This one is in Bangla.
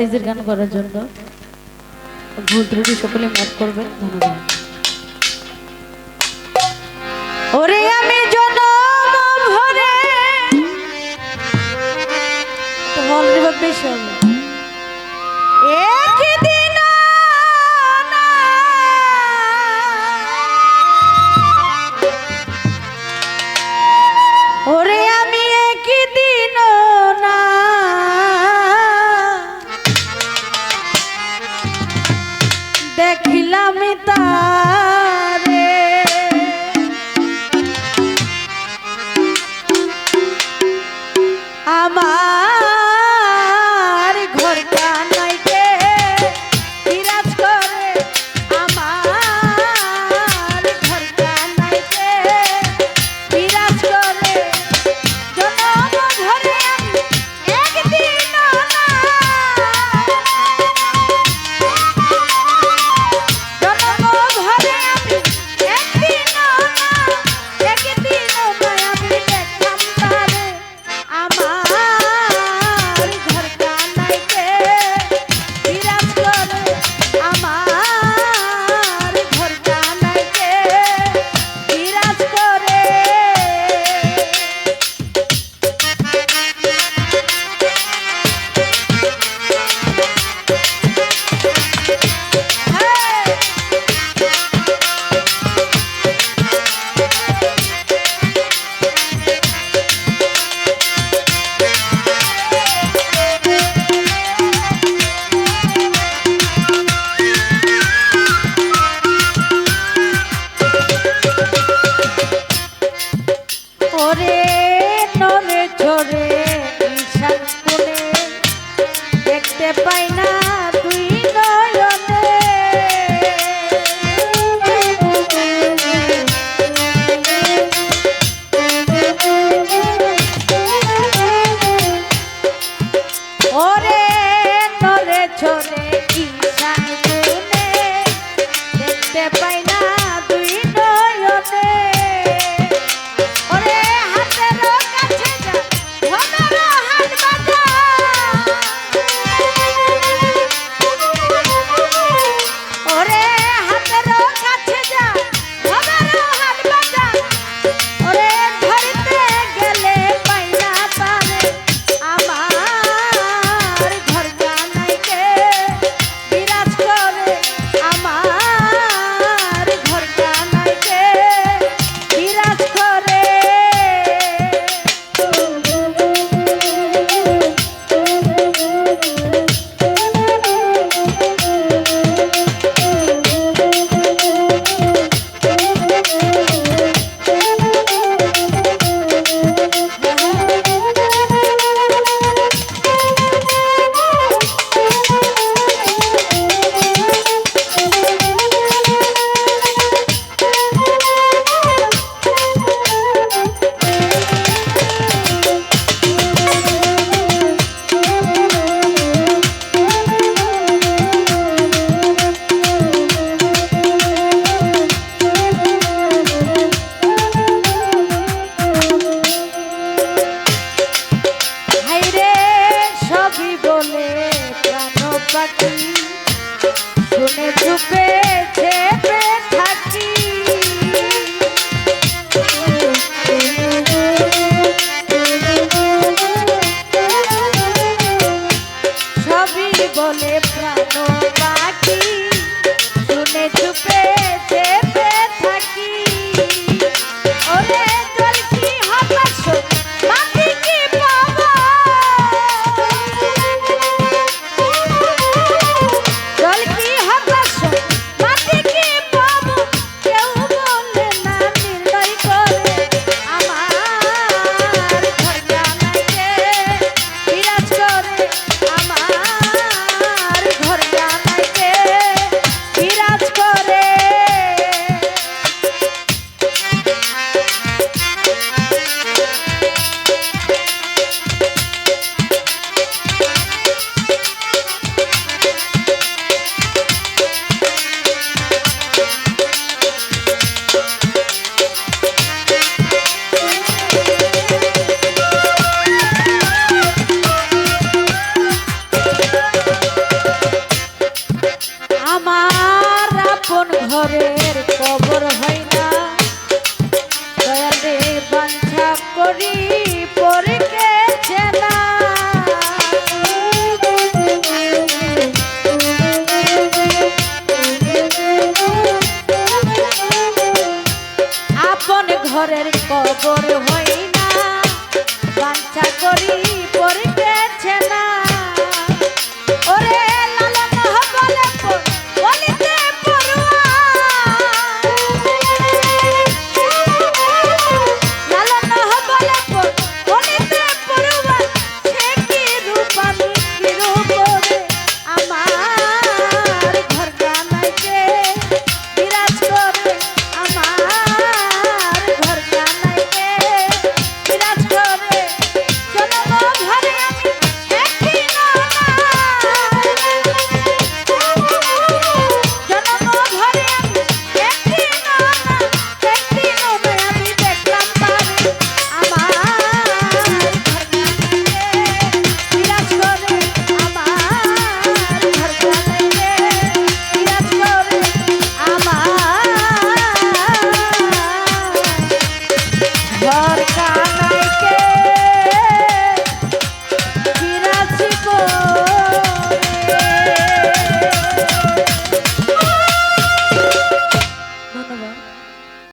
সাইজের গান করার জন্য। ভুল ত্রুটি সকলে মাফ করবেন ধন্যবাদ। ওরে আমি জনম ভরে। তোমার বেশ দেখলাম তা। colores. দোলে প্রাণ পাখি শুনে চুপেছে ঘরের কবর হই না। বাঞ্ছা করি পড়তেছে না। นะคะ